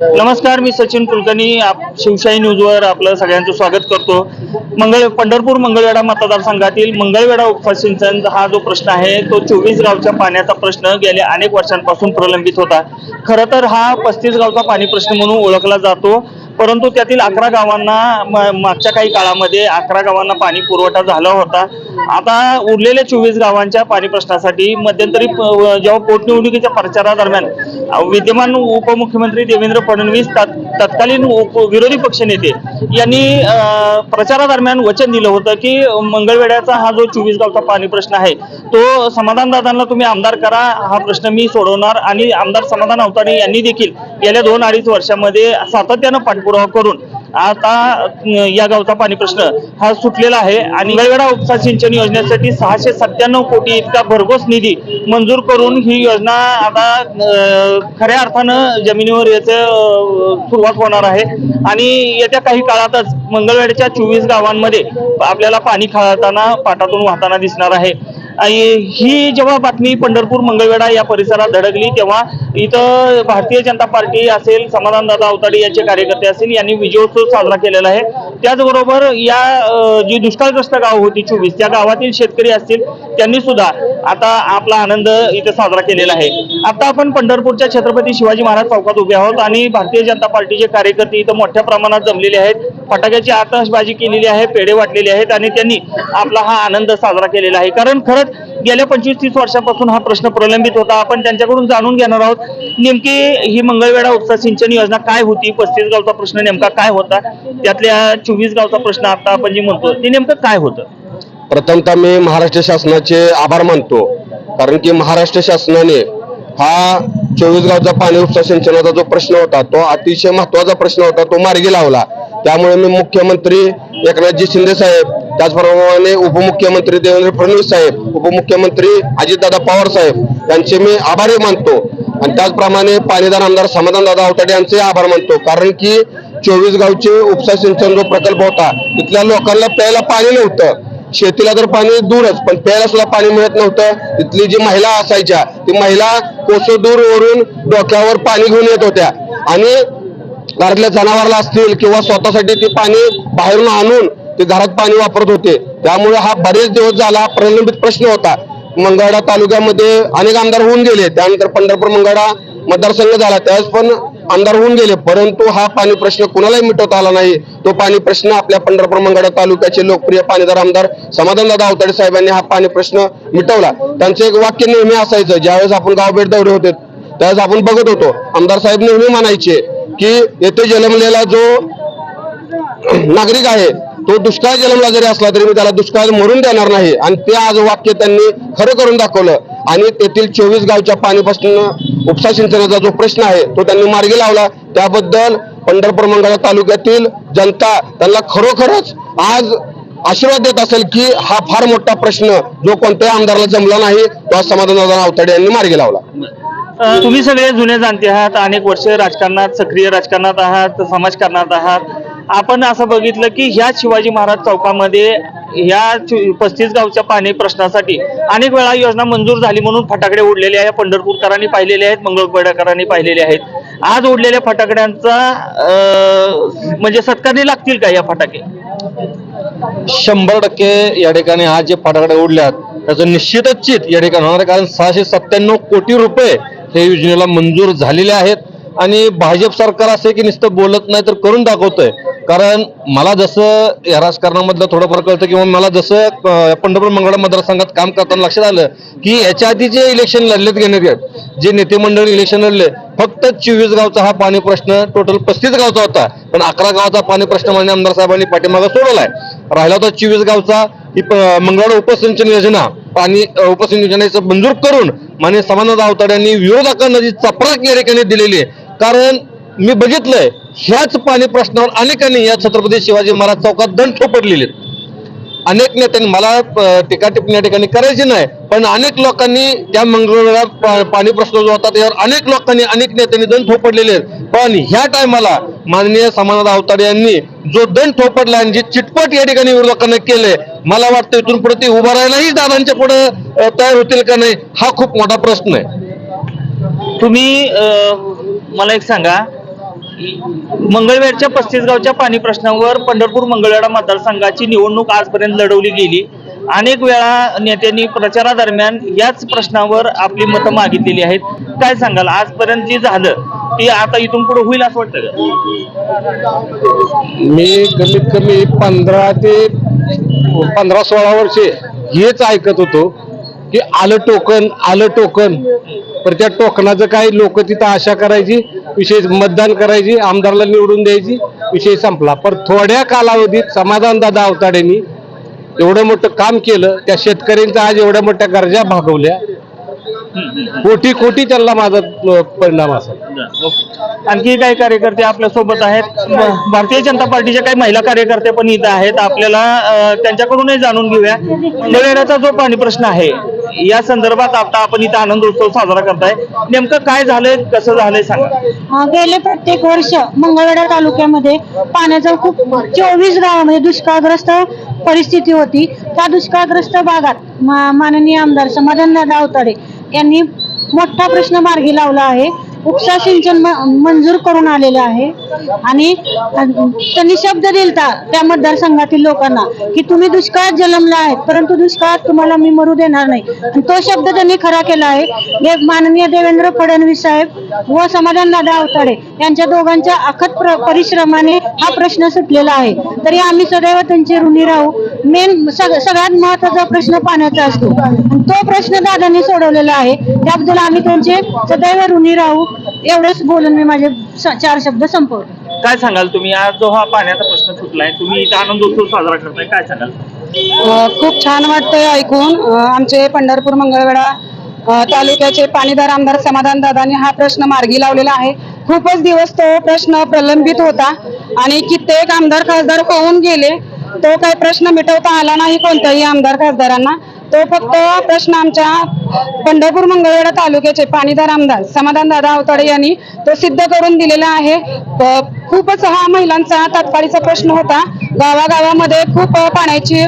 नमस्कार मी सचिन कुलकर्णी आप शिवशाही न्यूजवर आपलं सगळ्यांचं स्वागत करतो. मंगळ पंढरपूर मंगळवेढा मतदारसंघातील मंगळवेढा उपसिंचन हा जो प्रश्न आहे तो चोवीस गावच्या पाण्याचा प्रश्न गेल्या अनेक वर्षांपासून प्रलंबित होता. खरं तर हा पस्तीस गावचा पाणी प्रश्न म्हणून ओळखला जातो. परंतु त्यातील अकरा गावांना मागच्या काही काळामध्ये अकरा गावांना पाणी पुरवठा झाला होता. आता उरलेल्या चोवीस गावांच्या पाणी प्रश्नासाठी मध्यंतरी जेव्हा पोटनिवडणुकीच्या प्रचारादरम्यान विद्यमान उपमुख्यमंत्री देवेंद्र फडणवीस तत्कालीन विरोधी पक्षनेते यांनी प्रचारादरम्यान वचन दिलं होतं की मंगळवेड्याचा हा जो चोवीस गावचा पाणी प्रश्न आहे तो समाधानदादांना तुम्ही आमदार करा हा प्रश्न मी सोडवणार आणि आमदार समाधान अवतारे यांनी देखील गेल्या दोन अडीच वर्षामध्ये सातत्यानं पाठपुरावा करून आता या गावचा पाणी प्रश्न हा सुटलेला आहे. आणि मंगळवेढा उपसा सिंचन योजनेसाठी सहाशे सत्त्याण्णव कोटी इतका भरघोस निधी मंजूर करून ही योजना आता खऱ्या अर्थानं जमिनीवर याचं सुरुवात होणार आहे. आणि येत्या काही काळातच मंगळवेडच्या चोवीस गावांमध्ये आपल्याला पाणी खाताना पाटातून वाहताना दिसणार आहे. ही जेव्हा बातमी पंढरपूर मंगळवेढा या परिसरात धडकली तेव्हा इथं भारतीय जनता पार्टी असेल समाधानदादा अवताडे यांचे कार्यकर्ते असेल यांनी विजयोत्सव साजरा केलेला आहे. त्याचबरोबर या जी दुष्काळग्रस्त गाव होती चोवीस त्या गावातील शेतकरी असतील त्यांनी सुद्धा आता आपला आनंद इथे साजरा केलेला आहे. आता आपण पंढरपूरच्या छत्रपती शिवाजी महाराज चौकात उभे आहोत आणि भारतीय जनता पार्टीचे कार्यकर्ते इथं मोठ्या प्रमाणात जमलेले आहेत. फटाक्याची आतषबाजी केलेली आहे पेढे वाटलेले आहेत आणि त्यांनी आपला हा आनंद साजरा केलेला आहे. कारण खरंच गेल्या पंचवीस तीस वर्षापासून हा प्रश्न प्रलंबित होता. आपण त्यांच्याकडून जाणून घेणार आहोत नेमकी ही मंगळवेढा उपसा सिंचन योजना काय होती पस्तीस गावचा प्रश्न नेमका काय होता त्यातल्या चोवीस गावचा प्रश्न आता आपण जे म्हणतो ते नेमकं काय होतं? प्रथमतः मी महाराष्ट्र शासनाचे आभार मानतो कारण की महाराष्ट्र शासनाने हा चोवीस गावचा पाणी उपसा सिंचनाचा जो प्रश्न होता तो अतिशय महत्त्वाचा प्रश्न होता तो मार्गी लावला. त्यामुळे मी मुख्यमंत्री एकनाथजी शिंदे साहेब त्याचप्रमाणे उपमुख्यमंत्री देवेंद्र फडणवीस साहेब उपमुख्यमंत्री अजितदादा पवार साहेब यांचे मी आभारी मानतो. आणि त्याचप्रमाणे पाणीदार आमदार समाधानदादा आवताडे यांचे आभार मानतो. कारण की चोवीस गावचे उपसा सिंचन जो प्रकल्प होता तिथल्या लोकांना प्यायला पाणी नव्हतं. शेतीला तर पाणी दूरच पण प्यायला सुद्धा पाणी मिळत नव्हतं. तिथली जी महिला असायच्या ती महिला कोसो दूर वरून डोक्यावर पाणी घेऊन येत होत्या. आणि घरातल्या जनावरला असतील किंवा स्वतःसाठी ते पाणी बाहेरून आणून ते घरात पाणी वापरत होते. त्यामुळे हा बरेच दिवस झाला हा प्रलंबित प्रश्न होता. मंगळा तालुक्यामध्ये अनेक आमदार होऊन गेले. त्यानंतर पंढरपूर मंगळा मतदारसंघ झाला. त्यावेळेस पण आमदार होऊन गेले. परंतु हा पाणी प्रश्न कुणालाही मिटवता आला नाही. तो पाणी प्रश्न आपल्या पंढरपूर मंगळा तालुक्याचे लोकप्रिय पाणीदार आमदार समाधानदादा अवताडे साहेबांनी हा पाणी प्रश्न मिटवला. त्यांचं एक वाक्य नेहमी असायचं. ज्यावेळेस आपण गावभेट दौरे होते त्यावेळेस आपण बघत होतो. आमदार साहेब नेहमी म्हणायचे की येथे जन्मलेला जो नागरिक आहे तो दुष्काळ जन्मला जरी असला तरी मी त्याला दुष्काळ मरून देणार नाही. आणि ते आज वाक्य त्यांनी खरं करून दाखवलं. आणि तेथील चोवीस गावच्या पाणीपासून उपसा सिंचनाचा जो प्रश्न आहे तो त्यांनी मार्गी लावला. त्याबद्दल पंढरपूर मंगळा तालुक्यातील जनता त्यांना खरोखरच आज आशीर्वाद देत असेल की हा फार मोठा प्रश्न जो कोणत्याही आमदाराला जमला नाही तो आज समाधान अवताडे यांनी मार्गी लावला. तुम्ही सगळे जुने जाणते आहात अनेक वर्ष राजकारणात सक्रिय राजकारणात आहात समाजकारणात आहात. आपण असं बघितलं की ह्या शिवाजी महाराज चौकामध्ये या पस्तीस गावच्या पाणी प्रश्नासाठी अनेक वेळा योजना मंजूर झाली म्हणून फटाकडे उडलेले आहे पंढरपूरकरांनी पाहिलेले आहेत मंगळपेडाकरांनी पाहिलेले आहेत. आज उडलेल्या फटाकड्यांचा अं, म्हणजे सत्कारणी लागतील का या फटाके? शंभर टक्के या ठिकाणी आज जे फटाकडे उडल्यात त्याचं निश्चितच चित या ठिकाणी होणार कारण सहाशे सत्त्याण्णव कोटी रुपये हे योजनेला मंजूर झालेले आहेत. आणि भाजप सरकार असे की नुसतं बोलत नाही तर करून दाखवतंय. कारण मला जसं या राजकारणामधलं थोडंफार कळतं किंवा मला जसं पंढरपूर मंगळा मतदारसंघात काम करताना लक्षात आलं की याच्या आधी जे इलेक्शन लढलेत घेण्यात आहेत जे नेतेमंडळ इलेक्शन लढले फक्त चोवीस गावचा हा पाणी प्रश्न टोटल पस्तीस गावचा होता. पण अकरा गावाचा पाणी प्रश्न मान्य आमदार साहेबांनी पाठीमागं सोडवलाय. राहिला होता चोवीस गावचा ही प- मंगळवार उपसिंचन योजना. पाणी उपसिंचन योजनेचं मंजूर करून मान्य समानंद आवताड्यांनी विरोधकांना जी चपराक या ठिकाणी दिलेली आहे कारण मी बघितलंय ह्याच पाणी प्रश्नावर अनेकांनी या छत्रपती शिवाजी महाराज चौकात दंड ठोपडलेले आहेत. अनेक नेत्यांनी मला टीका टिप्पणी या ठिकाणी करायची नाही पण अनेक लोकांनी त्या मंगळवेळा पाणी प्रश्न जो होता त्यावर अनेक लोकांनी अनेक नेत्यांनी दंड थोपडलेले आहेत पण ह्या टायमाला माननीय समानाथ अवताडे यांनी जो दंड थोपडला आणि जे चिटपट या ठिकाणी विरोधकांना केले मला वाटतं इथून पुढे ते उभं राहायलाही दादांच्या पुढे तयार होतील का नाही हा खूप मोठा प्रश्न आहे तुम्ही मला एक सांगा. मंगळवेरच्या पस्तीस गावच्या पाणी प्रश्नावर पंढरपूर मंगळवेढा मतदारसंघाची निवडणूक आजपर्यंत लढवली गेली. अनेक वेळा नेत्यांनी प्रचारादरम्यान याच प्रश्नावर आपली मतं मागितलेली आहेत. काय सांगाल? आजपर्यंत जे झालं ते आता इथून पुढे होईल असं वाटतं का? मी कमीत कमी पंधरा ते पंधरा सोळा वर्षे हेच ऐकत होतो की आलं टोकन आलं टोकन. तर त्या टोकनाचं काय लोक तिथं आशा करायची विशेष मतदान करायची आमदारला निवडून द्यायची विषय संपला. पण थोड्या कालावधीत समाधान दादा अवताडेंनी एवढं मोठं काम केलं त्या शेतकऱ्यांच्या आज एवढ्या मोठ्या गरजा भागवल्या. कोटी कोटी त्यांना माझा परिणाम असा आणखी काही कार्यकर्ते आपल्यासोबत आहेत. ब- भारतीय जनता पार्टीच्या काही महिला कार्यकर्ते पण इथं आहेत. आपल्याला अं, त्यांच्याकडूनही जाणून घेऊया. मंगळवेढ्याचा जो पाणी प्रश्न आहे या संदर्भात आता आपण इथं आनंद उत्सव साजरा करताय. नेमकं काय झालंय कसं झालंय सांगा. गेले प्रत्येक वर्ष मंगळवेढा तालुक्यामध्ये पाण्याचा खूप चोवीस गावामध्ये दुष्काळग्रस्त परिस्थिती होती. त्या दुष्काळग्रस्त भागात मा- माननीय आमदार समाधानदादा अवताडे यांनी मोठा प्रश्न मार्गी लावला आहे. उपसा सिंचन म- मंजूर करून आलेलं आहे. आणि त्यांनी शब्द दिलता त्या मतदारसंघातील लोकांना की तुम्ही दुष्काळात जन्मला आहेत परंतु दुष्काळात तुम्हाला मी मरू देणार नाही. आणि तो शब्द त्यांनी खरा केला आहे. दे- माननीय देवेंद्र फडणवीस साहेब व समाधान दादा अवताडे यांच्या दोघांच्या अखत प्र- परिश्रमाने हा प्रश्न सुटलेला आहे. तरी आम्ही सदैव त्यांचे ऋणी राहू. मेन सगळ्यात महत्त्वाचा प्रश्न पाण्याचा असतो. तो प्रश्न दादांनी सोडवलेला आहे. त्याबद्दल आम्ही त्यांचे सदैव ऋणी राहू. एवढंच बोलून मी माझे स- चार शब्द संपवतो काय सांगाल तुम्ही? आज जो हा पाण्याचा प्रश्न सुटलाय तुम्ही इथं आनंद उत्सव साजरा करताय. काय सांगाल? अ, खूप छान वाटतंय ऐकून. अ, आमचे पंढरपूर मंगळवेढा अ, तालुक्याचे पाणीदार आमदार समाधान दादांनी हा प्रश्न मार्गी लावलेला आहे. खूपच दिवस तो प्रश्न प्रलंबित होता आणि कित्येक आमदार खासदार होऊन गेले. तो काही प्रश्न मिटवता आला नाही कोणत्याही आमदार खासदारांना. तो फक्त प्रश्न आमच्या पंढरपूर मंगळवेढा तालुक्याचे पाणीदार आमदार समाधान दादा अवताडे यांनी तो सिद्ध करून दिलेला आहे. खूपच हा महिलांचा तात्काळीचा प्रश्न होता. गावागावामध्ये खूप पाण्याची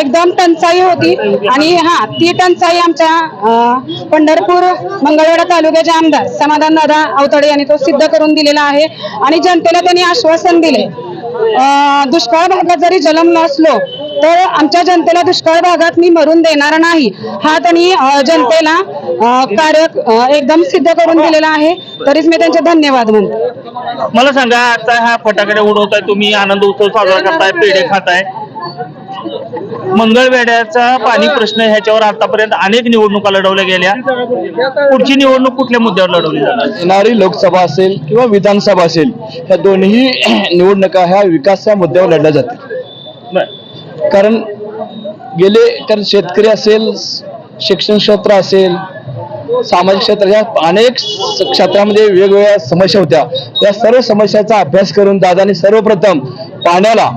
एकदम टंचाई होती. आणि हा ती टंचाई आमच्या पंढरपूर मंगळवेढा तालुक्याचे आमदार समाधान दादा अवताडे यांनी तो सिद्ध करून दिलेला आहे. आणि जनतेला त्यांनी आश्वासन दिले. दुष्काळ भागात जरी जन्मलो असलो तर आमच्या जनतेला दुष्काळ भागात मी मरून देणार नाही. हा त्यांनी जनतेला कार्य एकदम सिद्ध करून दिलेला आहे. तरीच मी त्यांचे धन्यवाद म्हणते. मला सांगा आता हा फटाकडे उडवताय तुम्ही आनंद उत्सव साजरा करताय पेढे खाताय. मंगळवेड्याचा पाणी प्रश्न ह्याच्यावर आतापर्यंत अनेक निवडणुका लढवल्या गेल्या. पुढची निवडणूक कुठल्या मुद्द्यावर लढवली जाणार? येणारी लोकसभा असेल किंवा विधानसभा असेल या दोन्ही निवडणुका ह्या विकासाच्या मुद्द्यावर लढल्या जातील. कारण गेले कारण शेतकरी असेल शिक्षण क्षेत्र असेल सामाजिक क्षेत्र या अनेक क्षेत्रामध्ये वेगवेगळ्या समस्या होत्या. या सर्व समस्याचा अभ्यास करून दादानी सर्वप्रथम पाण्याला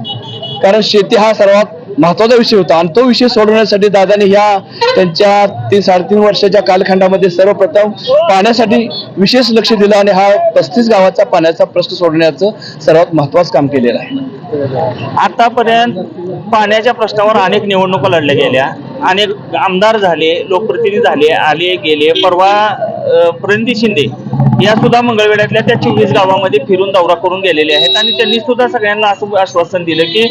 कारण शेती हा सर्वात महत्त्वाचा विषय होता. आणि तो विषय सोडवण्यासाठी दादाने ह्या त्यांच्या तीन साडेतीन वर्षाच्या कालखंडामध्ये सर्वप्रथम पाण्यासाठी विशेष लक्ष दिलं आणि हा पस्तीस गावाचा पाण्याचा प्रश्न सोडवण्याचं सर्वात महत्वाचं काम केलेलं आहे. आतापर्यंत पाण्याच्या प्रश्नावर अनेक निवडणुका लढल्या गेल्या. अनेक आमदार झाले लोकप्रतिनिधी झाले आले गेले परवा प्रणिती शिंदे या सुद्धा मंगळवेड्यातल्या त्या चोवीस गावामध्ये फिरून दौरा करून गेलेले आहेत. आणि त्यांनी सुद्धा सगळ्यांना असं आश्वासन दिलं की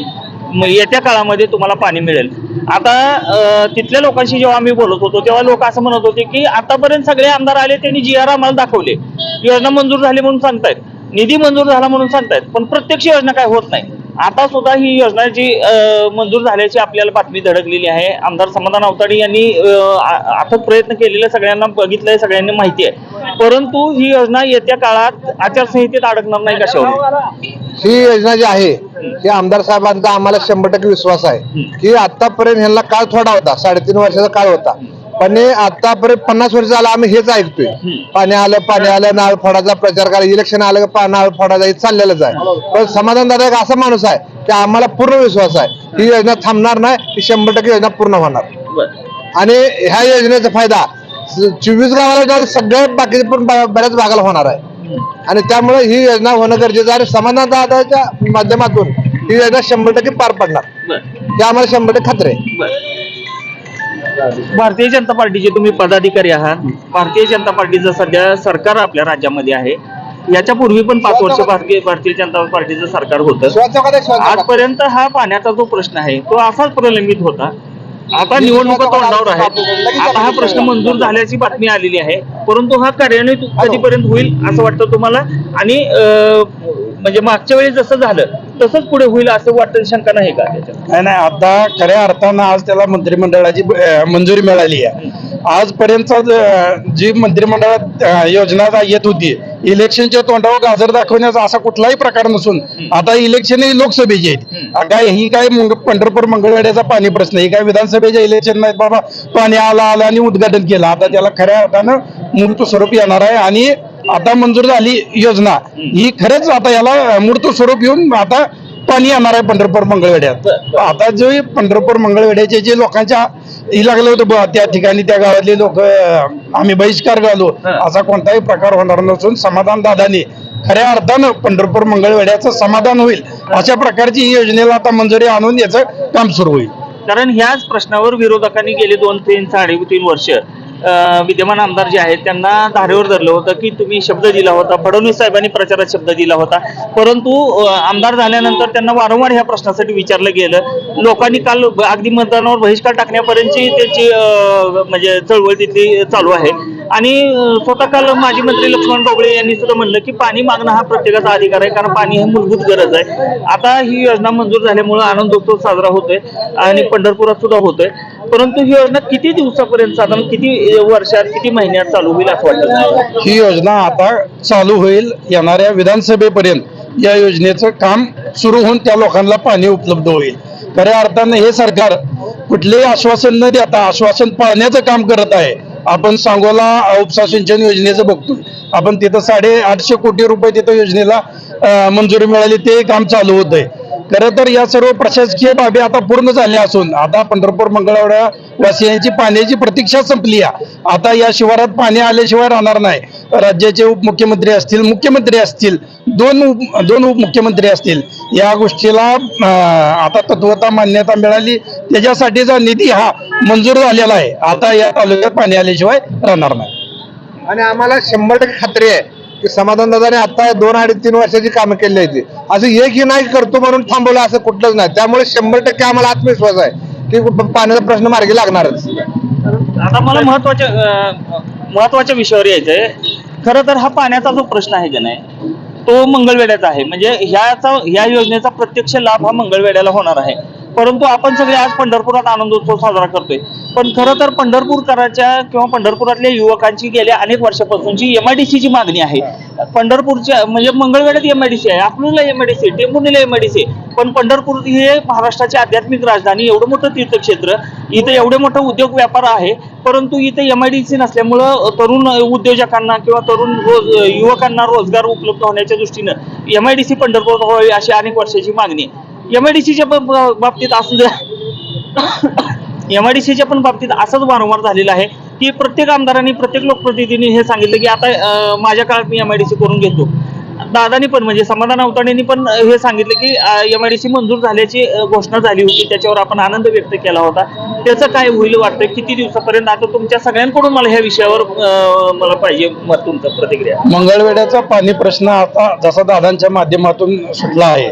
येत्या काळामध्ये तुम्हाला पाणी मिळेल. आता तिथल्या लोकांशी जेव्हा आम्ही बोलत होतो तेव्हा लोक असं म्हणत होते की आतापर्यंत सगळे आमदार आले त्यांनी जी आर आम्हाला दाखवले. योजना मंजूर झाली म्हणून सांगतायत. निधी मंजूर झाला म्हणून सांगतायत. पण प्रत्यक्ष योजना काय होत नाही. आता सुद्धा ही योजना जी मंजूर झाल्याची आपल्याला बातमी धडकलेली आहे. आमदार समाधान अवताडे यांनी अथक प्रयत्न केलेले सगळ्यांना बघितलंय सगळ्यांनी माहिती आहे. परंतु ही योजना येत्या काळात आचारसंहितेत अडकणार नाही कशावर? ही योजना जी आहे ही आमदार साहेबांचा आम्हाला शंभर टक्के विश्वास आहे. की आतापर्यंत ह्यांना काळ थोडा होता साडेतीन वर्षाचा काळ होता. पण हे आतापर्यंत पन्नास वर्ष झाला आम्ही हेच ऐकतोय. पाणी आलं पाणी आलं नाळ फोडाचा प्रचार करा इलेक्शन आलं का नाळ फोडाचा हे चाललेलंच आहे. पण समाधान दादा एक असा माणूस आहे की आम्हाला पूर्ण विश्वास आहे. ही योजना थांबणार नाही ही शंभर टक्के योजना पूर्ण होणार. आणि ह्या योजनेचा फायदा चोवीस गावाला सगळ्या बाकीच्या पण बऱ्याच भागाला होणार आहे. आणि त्यामुळे ही योजना होणं गरजेचं आहे आणि समाधान माध्यमातून ही योजना शंभर टक्के पार पडणार. हे आम्हाला शंभर टक्के खात्री आहे. भारतीय जनता पार्टीचे तुम्ही पदाधिकारी आहात. भारतीय जनता पार्टीचं सध्या सरकार आपल्या राज्यामध्ये आहे. याच्या पूर्वी पण पाच वर्ष भारतीय भारतीय जनता पार्टीचं सरकार होतं. आजपर्यंत हा पाण्याचा जो प्रश्न आहे तो असाच प्रलंबित होता. आता निवडणुका तोंडावर आहे आता हा प्रश्न मंजूर झाल्याची बातमी आलेली आहे. परंतु हा कार्यान्वित कधीपर्यंत होईल असं वाटतं तुम्हाला? आणि म्हणजे मागच्या वेळी जसं झालं तसंच पुढे होईल असं वाटतं शंका नाही का नाही नाही आता खऱ्या अर्थानं आज त्याला मंत्रिमंडळाची मंजुरी मिळाली आहे. आजपर्यंत जी मंत्रिमंडळात योजना येत होती इलेक्शनच्या तोंडावर गाजर दाखवण्याचा असा कुठलाही प्रकार नसून आता इलेक्शन ही लोकसभेची आहेत. काय ही काय पंढरपूर मंगळवेड्याचा पाणी प्रश्न ही काय विधानसभेच्या इलेक्शन नाहीत बाबा. पाणी आलं आलं आणि उद्घाटन केलं. आता त्याला खऱ्या अर्थानं मूर्त स्वरूप येणार आहे आणि आता मंजूर झाली योजना. ही खरंच आता याला मूर्त स्वरूप येऊन आता पाणी येणार आहे पंढरपूर मंगळवेड्यात आता जो पंढरपूर मंगळवेड्याचे जे लोकांच्या ही लागलं होतं त्या ठिकाणी त्या गावातले लोक आम्ही बहिष्कार घालू असा कोणताही प्रकार होणार नसून समाधान दादानी खऱ्या अर्थानं पंढरपूर मंगळवेड्याचं समाधान होईल अशा प्रकारची ही योजनेला आता मंजुरी आणून याचं काम सुरू होईल. कारण ह्याच प्रश्नावर विरोधकांनी गेले दोन तीन साडेतीन वर्ष. अं, विद्यमान आमदार जे आहेत त्यांना धारेवर धरलं होतं की तुम्ही शब्द दिला होता फडणवीस साहेबांनी प्रचारात शब्द दिला होता. परंतु आमदार झाल्यानंतर त्यांना वारंवार ह्या प्रश्नासाठी विचारलं गेलं. लोकांनी काल अगदी मतदानावर बहिष्कार टाकण्यापर्यंतची त्याची म्हणजे चळवळ तिथली चालू आहे. आणि स्वतः काल माजी मंत्री लक्ष्मण ढोबळे यांनी सुद्धा म्हणलं की पाणी मागणं हा प्रत्येकाचा अधिकार आहे कारण पाणी ही मूलभूत गरज आहे. आता ही योजना मंजूर झाल्यामुळे आनंदोत्सव साजरा होतोय आणि पंढरपुरात सुद्धा होतोय. परंतु ही योजना किती दिवसापर्यंत साधारण किती वर्षात किती महिन्यात चालू होईल असं वाटतं ही योजना आता चालू होईल येणाऱ्या विधानसभेपर्यंत. या योजनेचं काम सुरू होऊन त्या लोकांना पाणी उपलब्ध होईल. खऱ्या अर्थानं हे सरकार कुठलेही आश्वासन न देता आश्वासन पाळण्याचं काम करत आहे. आपण सांगोला उपसा सिंचन योजनेचं बघतोय. आपण तिथं साडे आठशे कोटी रुपये तिथं योजनेला मंजुरी मिळाली ते काम चालू होत आहे खरं तर या सर्व प्रशासकीय बाबी आता पूर्ण झाल्या असून आता पंढरपूर मंगळवेढा वासियांची पाण्याची प्रतीक्षा संपली आहे. आता या शिवारात पाणी आल्याशिवाय राहणार नाही. राज्याचे उपमुख्यमंत्री असतील मुख्यमंत्री असतील दोन उप दोन उपमुख्यमंत्री असतील या गोष्टीला आता तत्वता मान्यता मिळाली त्याच्यासाठीचा निधी हा मंजूर झालेला आहे. आता या तालुक्यात पाणी आल्याशिवाय राहणार नाही. आणि आम्हाला शंभर टक्के खात्री आहे. की समाधान दादाने आता दोन अडीच तीन वर्षाची कामं केली आहेत असं एकही नाही करतो म्हणून थांबवलं असं कुठलंच नाही. त्यामुळे शंभर टक्के आम्हाला आत्मविश्वास आहे की पाण्याचा प्रश्न मार्गी लागणारच. आता मला महत्त्वाच्या महत्त्वाच्या विषयावर यायचंय. खरं तर हा पाण्याचा जो प्रश्न आहे की नाही तो मंगळवेड्याचा आहे. म्हणजे ह्याचा ह्या योजनेचा प्रत्यक्ष लाभ हा मंगळवेड्याला होणार आहे. परंतु आपण सगळे आज पंढरपुरात आनंदोत्सव साजरा करतोय. पण खरं तर पंढरपूरकरांच्या किंवा पंढरपुरातल्या युवकांची गेल्या अनेक वर्षापासूनची एमआयडीसीची मागणी आहे. पंढरपूरच्या म्हणजे मंगळवेड्यात एमआयडीसी आहे अकलूजला एमआयडीसी आहे टेंभुर्णीला एमआयडीसी आहे. पण पंढरपूर हे महाराष्ट्राची आध्यात्मिक राजधानी एवढं मोठं तीर्थक्षेत्र इथं एवढे मोठं उद्योग व्यापार आहे परंतु इथे एमआयडीसी नसल्यामुळं तरुण उद्योजकांना किंवा तरुण रोज युवकांना रोजगार उपलब्ध होण्याच्या दृष्टीनं एमआयडीसी पंढरपूर व्हावी अशी अनेक वर्षाची मागणी आहे. एमआयडीसीच्या बाबतीत असू द्या. एमआयडीसीच्या पण बाबतीत असंच वारंवार झालेलं आहे की प्रत्येक आमदारांनी प्रत्येक लोकप्रतिनिधींनी हे सांगितलं की आता माझ्या काळात मी एमआयडीसी करून घेतो. दादानी पण म्हणजे समाधान अवताडेंनी पण हे सांगितलं की एमआयडीसी मंजूर झाल्याची घोषणा झाली होती. त्याच्यावर आपण आनंद व्यक्त केला होता. त्याचं काय होईल वाटतं? किती दिवसापर्यंत? आता तुमच्या सगळ्यांकडून मला ह्या विषयावर मला पाहिजे मग तुमचं प्रतिक्रिया. मंगळवेड्याचा पाणी प्रश्न आता जसा दादांच्या माध्यमातून सुटला आहे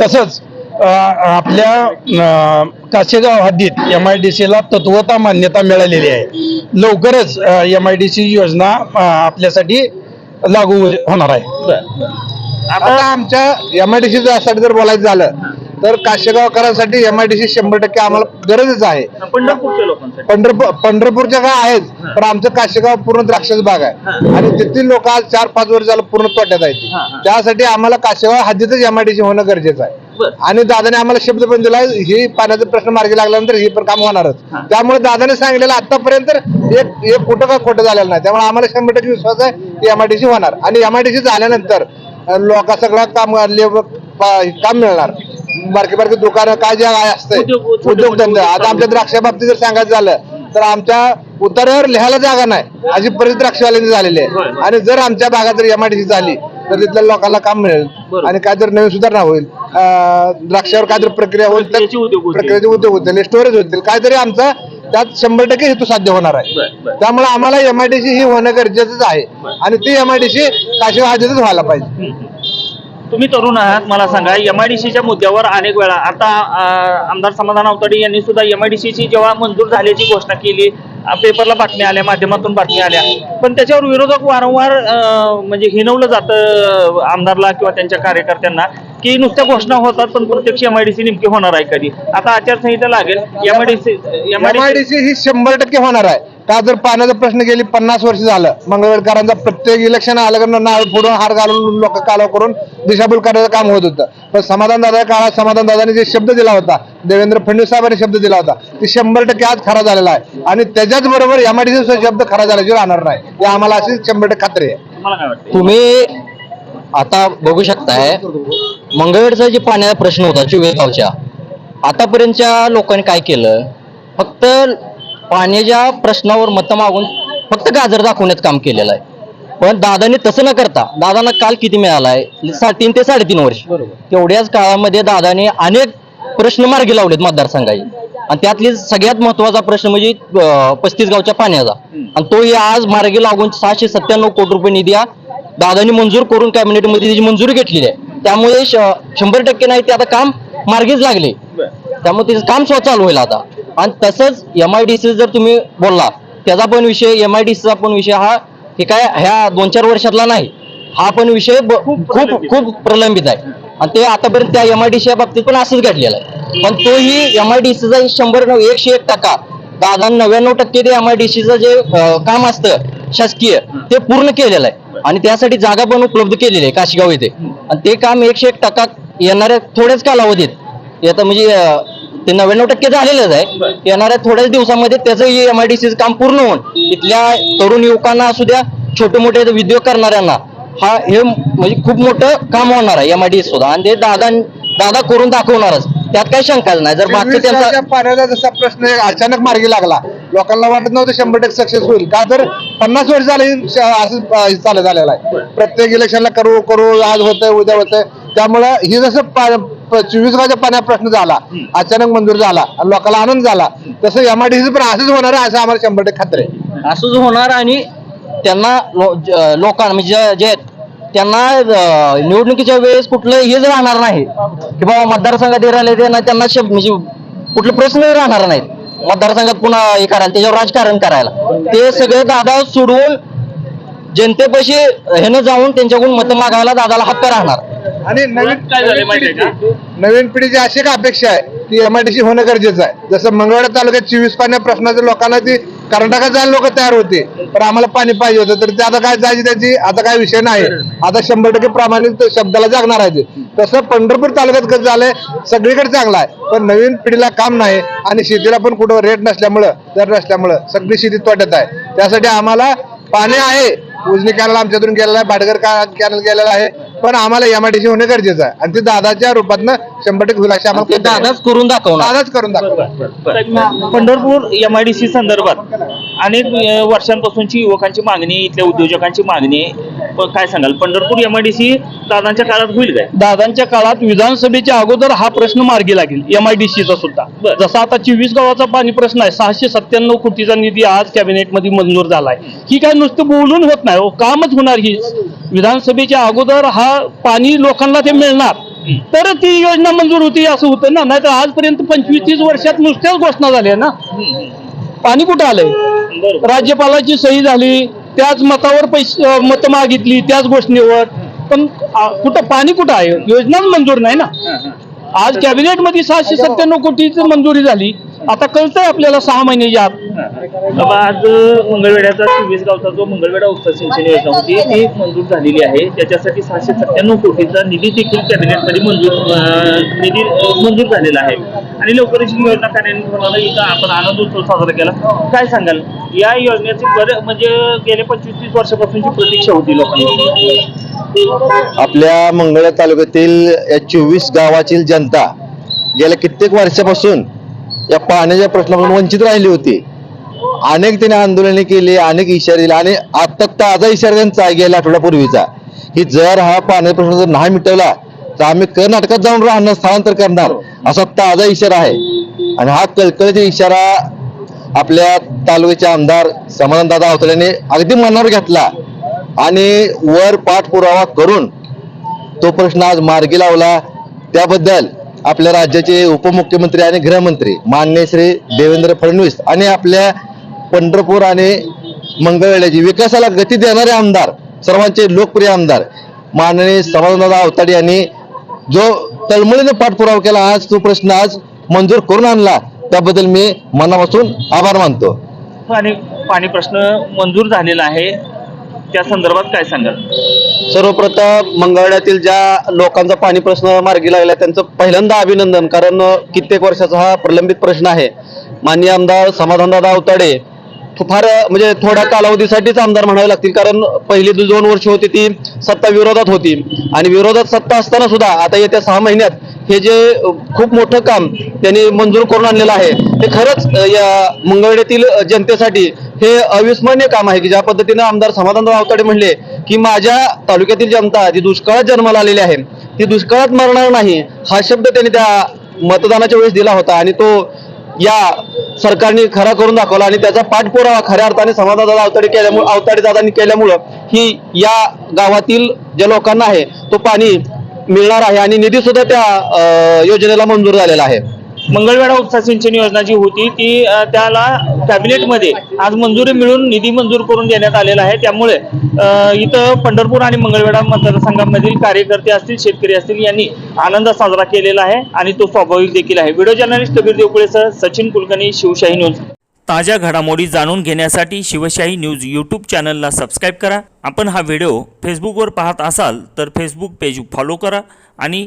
तसंच आपल्या अ, काशेगाव हद्दीत एम आय डी सीला तत्वता मान्यता मिळालेली आहे. लवकरच एम आय डी सी योजना आपल्यासाठी लागू होणार आहे. आता आमच्या एमआयडीसी साठी जर बोलायचं झालं तर काशेगावकरांसाठी एमआयडीसी शंभर टक्के आम्हाला गरजच आहे. पंढरपूर पंढरपूरच्या काय आहेत पण आमचं काशेगाव पूर्ण द्राक्षाचा बाग आहे. आणि तिथली लोक आज चार पाच वर्ष झालं पूर्ण तोट्यात आहेत. त्यासाठी आम्हाला काशेगाव हद्दीतच एमआयडीसी होणं गरजेचं आहे. आणि दादाने आम्हाला शब्द पण दिलाय ही पाण्याचा प्रश्न मार्गी लागल्यानंतर हे पण काम होणारच. त्यामुळे दादाने सांगितलेलं आतापर्यंत एक एक कुठं का खोटं झालेलं नाही. त्यामुळे आम्हाला शंभर टक्के विश्वास आहे की एमआयडीसी होणार. आणि एमआयडीसी झाल्यानंतर लोक सगळं काम काम मिळणार. बारकी बारकी दुकानं काय जे काय असतंय. उद्योगधंदे आता आमच्या द्राक्षा बाबतीत जर सांगायचं झालं तर आमच्या उतार्यावर लिहायला जागा नाही. अशी परिस्थिती द्राक्षवाल्यांची झालेली. आहे. आणि जर आमच्या भागात जर एमआयडीसी झाली तर तिथल्या लोकांना काम मिळेल. आणि काय जर नवीन सुधारणा होईल. द्राक्षावर काय जर प्रक्रिया होईल प्रक्रियेचे उद्योग होतील. स्टोरेज होतील काहीतरी आमचा त्यात शंभर टक्के हेतू साध्य होणार आहे. त्यामुळे आम्हाला एमआयडीसी ही होणं गरजेचंच आहे. आणि ती एमआयडीसी काशीव हद्दीतच व्हायला पाहिजे. तुम्ही तरुण आहात मला सांगा एमआयडीसीच्या मुद्द्यावर अनेक वेळा आता आमदार समाधान अवताडे यांनी सुद्धा एमआयडीसीची जेव्हा मंजूर झाल्याची घोषणा केली पेपरला बातम्या आल्या माध्यमातून बातम्या आल्या. पण त्याच्यावर विरोधक वारंवार म्हणजे हिनवलं जातं आमदारला किंवा त्यांच्या कार्यकर्त्यांना की नुसत्या घोषणा होतात पण प्रत्यक्ष एमआयडीसी नेमकी होणार आहे कधी? आता आचारसंहिता लागेल. एमआयडीसी एमआयडीसी ही शंभर टक्के होणार आहे. का जर पाण्याचा प्रश्न गेली पन्नास वर्ष झालं मंगळवेरकरांचा प्रत्येक इलेक्शन आलं का नाळ फोडून हार घालून लोक कालव करून दिशाभूल करायचं काम होत होतं. पण समाधान दादा काळात समाधान दादाने जे शब्द दिला होता देवेंद्र फडणवीस साहेबांनी शब्द दिला होता ते शंभर टक्के आज खरा झालेला आहे. आणि त्याच्याच बरोबर एमआयडीसी शब्द खरा झाल्याशिवाय राहणार नाही. हे आम्हाला अशी शंभर टक्के खात्री आहे. मला काय वाटतं तुम्ही आता बघू शकताय मंगळवेरचा जे पाण्याचा प्रश्न होता चोवीस गावच्या आतापर्यंतच्या लोकांनी काय केलं? फक्त पाण्याच्या प्रश्नावर मतं मागून फक्त गाजर दाखवण्याचं काम केलेलं आहे. पण दादाने तसं न करता दादांना काल किती मिळालाय? सा- तीन ते साडेतीन वर्ष. तेवढ्याच काळामध्ये दादाने अनेक प्रश्न मार्गी लावलेत मतदारसंघाचे आणि त्यातली सगळ्यात महत्त्वाचा प्रश्न म्हणजे पस्तीस गावच्या पाण्याचा. आणि तोही आज मार्गी लागून सहाशे सत्त्याण्णव कोटी रुपये निधी हा दादांनी मंजूर करून कॅबिनेटमध्ये त्याची मंजुरी घेतलेली आहे. त्यामुळे शंभर टक्के नाही ते आता काम मार्गीच लागले. त्यामुळे त्याचं काम स्वतः चालू होईल आता. आणि तसंच एम आय डी सी जर तुम्ही बोलला त्याचा पण विषय एम आय डी सीचा पण विषय हा हे काय ह्या दोन चार वर्षातला नाही हा पण विषय खूप खूप प्रलंबित आहे. आणि ते आतापर्यंत त्या एम आय डी सी बाबतीत पण असंच घडलेलं आहे. पण तोही एम आय डी सीचा शंभर नऊ एकशे एक टक्का दादा नव्याण्णव टक्के ते एम आय डी सीचं जे काम असतं शासकीय ते पूर्ण केलेलं आहे. आणि त्यासाठी जागा पण उपलब्ध केलेली आहे काशीगाव येथे. आणि ते काम एकशे एक टक्का येणाऱ्या थोड्याच कालावधीत येतं म्हणजे ते नव्याण्णव टक्के झालेलंच आहे. येणाऱ्या थोड्याच दिवसामध्ये त्याचंही एम आय डी सीचं काम पूर्ण होऊन इथल्या तरुण युवकांना असू द्या छोटे मोठे उद्योग करणाऱ्यांना हा हे म्हणजे खूप मोठं काम होणार आहे एम आय डी सुद्धा. आणि ते दादा दादा करून दाखवणारच. त्यात काही शंकाच नाही. जर बाकी त्यांचा पाण्याचा जसा प्रश्न अचानक मार्गी लागला. लोकांना वाटत नव्हतं शंभर टक्के सक्सेस होईल. का तर पन्नास वर्ष झाले असं असंच चालत आलेला आहे. प्रत्येक इलेक्शनला करू करू आज होतंय उद्या होतंय. त्यामुळं ही जसं चोवीस गावच्या पाण्या प्रश्न झाला अचानक मंजूर झाला आणि लोकांना आनंद झाला तसं एमआयडीसी पण असंच होणार आहे असं आम्हाला शंभर टक्के खात्री आहे. असंच होणार आणि त्यांना लोकांना म्हणजे जे- आहेत, त्यांना निवडणुकीच्या वेळेस कुठलं हेच राहणार नाही. की बाबा मतदारसंघात हे राहिले त्यांना त्यांना म्हणजे कुठले प्रश्न राहणार नाहीत. मतदारसंघात पुन्हा हे करायला त्याच्यावर राजकारण करायला. ते सगळे दादा सोडवून जनतेपाशी ह्यानं जाऊन त्यांच्याकडून मतं मागायला दादाला हक्क राहणार. आणि नवीन काय झालंय माहितीये का? नवीन पिढीची अशी एक अपेक्षा आहे की एमआयडीसी होणं गरजेचं आहे. जसं मंगळवार तालुक्यात चोवीस पाण्या प्रश्नाच्या लोकांना ती कर्नाटकात लोक तयार होते पण आम्हाला पाणी पाहिजे होतं. तर ते आता काय जायची त्याची? आता काय विषय नाही. आता शंभर टक्के प्रामाणिक शब्दाला जागणार आहे तसं पंढरपूर तालुक्यात कसं झालंय सगळीकडे चांगलं आहे. पण नवीन पिढीला काम नाही आणि शेतीला पण कुठं रेट नसल्यामुळं दर नसल्यामुळं सगळी शेती तोट्यात आहे. त्यासाठी आम्हाला पाणी आहे. उजनी कॅनल आमच्यातून गेलेला आहे भाटगर कॅनल गेलेला आहे. पण आम्हाला एमआयडीसी होणे गरजेचं आहे. आणि ते दादाच्या रूपातनं शंभर टक्के होईल अशी ते आम्हाला दादाच करून दाखवणार. दादाच करून दाखवा पंढरपूर एमआयडीसी संदर्भात अनेक वर्षांपासूनची युवकांची मागणी इथल्या उद्योजकांची मागणी आहे. काय सांगाल? पंढरपूर एमआयडीसी दादांच्या काळात होईल काय? दादांच्या काळात विधानसभेच्या अगोदर हा प्रश्न मार्गी लागेल एमआयडीसीचा सुद्धा. जसा आता चोवीस गावाचा पाणी प्रश्न आहे सहाशे सत्त्याण्णव कोटीचा निधी आज कॅबिनेटमध्ये मंजूर झालाय. ही काय नुसतं बोलून होत नाही. हो, कामच होणार ही. विधानसभेच्या अगोदर हा पाणी लोकांना ते मिळणार. तर ती योजना मंजूर होती असं होतं ना नाहीतर आजपर्यंत पंचवीस तीस वर्षात नुसत्याच घोषणा झाल्या ना. पाणी कुठं आलंय? राज्यपालाची सही झाली त्याच मतावर पैसे मत मागितली त्याच घोषणेवर. पण कुठं पाणी कुठं आहे? योजनाच मंजूर नाही ना. आज कॅबिनेटमध्ये सहाशे सत्त्याण्णव कोटीची मंजुरी झाली. आता कळतंय आपल्याला सहा महिन्याच्या आत बाबा आज मंगळवेड्याचा चोवीस गावचा जो मंगळवेढा उपसा सिंचन योजना होती ती मंजूर झालेली आहे. त्याच्यासाठी सहाशे सत्त्याण्णव कोटीचा निधी देखील कॅबिनेटमध्ये मंजूर निधी मंजूर झालेला आहे. आणि लवकरच ही योजना कार्यान्वित होणार इथं आपण आनंद उत्सव साजरा केला. काय सांगाल? या योजनेची बरं म्हणजे गेल्या पंचवीस तीस वर्षापासूनची प्रतीक्षा होती लोकांनी आपल्या मंगळ तालुक्यातील या चोवीस गावातील जनता गेल्या कित्येक वर्षापासून या पाण्याच्या प्रश्नापासून वंचित राहिली होती. अनेक त्याने आंदोलने केली अनेक इशारे दिले आणि आता ताजा इशारा त्यांचा गेला गेल्या आठवड्यापूर्वीचा. की जर हा पाण्याचा प्रश्न जर नाही मिटवला तर आम्ही कर्नाटकात जाऊन राहणार स्थलांतर करणार. असा ताजा इशारा आहे. आणि हा कळकळीचा इशारा आपल्या तालुक्याचे आमदार समाधानदादा अवतल्याने अगदी मनावर घेतला. आणि वर पाठपुरावा करून तो प्रश्न आज मार्गी लावला. त्याबद्दल आपल्या राज्याचे उपमुख्यमंत्री आणि गृहमंत्री मान्य श्री देवेंद्र फडणवीस आणि आपल्या पंढरपूर आणि मंगळवेढ्याची विकासाला गती देणारे आमदार सर्वांचे लोकप्रिय आमदार माननीय समाधानदादा अवताडे यांनी जो तळमळीने पाठपुरावा केला आज तो प्रश्न आज मंजूर करून आणला. त्याबद्दल मी मनापासून आभार मानतो. आणि पाणी प्रश्न मंजूर झालेला आहे. त्या संदर्भात काय सांगाल? सर्वप्रथम मंगळवेढ्यातील ज्या लोकांचा पाणी प्रश्न मार्गी लागला त्यांचं पहिल्यांदा अभिनंदन कारण कित्येक वर्षाचा हा प्रलंबित प्रश्न आहे. माननीय आमदार समाधानदादा अवताडे तो फार म्हणजे थोड्या कालावधीसाठीच आमदार म्हणावे लागतील कारण पहिली जी दोन वर्ष होती ती सत्ता विरोधात होती. आणि विरोधात सत्ता असताना सुद्धा आता येत्या सहा महिन्यात हे जे खूप मोठं काम त्यांनी मंजूर करून आणलेलं आहे ते खरंच या मंगळवेढ्यातील जनतेसाठी हे अविस्मरणीय काम आहे की ज्या पद्धतीने आमदार समाधानराव आवताडे म्हणले की माझ्या तालुक्यातील जनता जी दुष्काळात जन्माला आलेली आहे ती दुष्काळात मरणार नाही हा शब्द त्यांनी त्या मतदानाच्या वेळेस दिला होता. आणि तो या सरकारने खरा करून दाखवला आणि त्याचा पाठपुरावा खऱ्या अर्थाने समाजादादा अवताडे केल्यामुळे अवताडे दादांनी केल्यामुळं ही या गावातील ज्या लोकांना आहे तो पाणी मिळणार आहे आणि निधी सुद्धा त्या योजनेला मंजूर झालेला आहे. मंगळवेढा उपसा सिंचन योजना जी होती ती त्याला कॅबिनेटमध्ये आज मंजुरी मिळून निधी मंजूर करून देण्यात आलेला आहे. त्यामुळे इथं पंढरपूर आणि मंगळवेढा मतदारसंघामधील कार्यकर्ते असतील शेतकरी असतील यांनी आनंद साजरा केलेला आहे आणि तो स्वाभाविक देखील आहे. व्हिडिओ जर्नलिस्ट कबीर देवकुळेसह सचिन कुलकर्णी शिवशाही न्यूज. ताज्या घडामोडी जाणून घेण्यासाठी शिवशाही न्यूज यूट्यूब चॅनलला सबस्क्राईब करा. आपण हा व्हिडिओ फेसबुकवर पाहत असाल तर फेसबुक पेज फॉलो करा आणि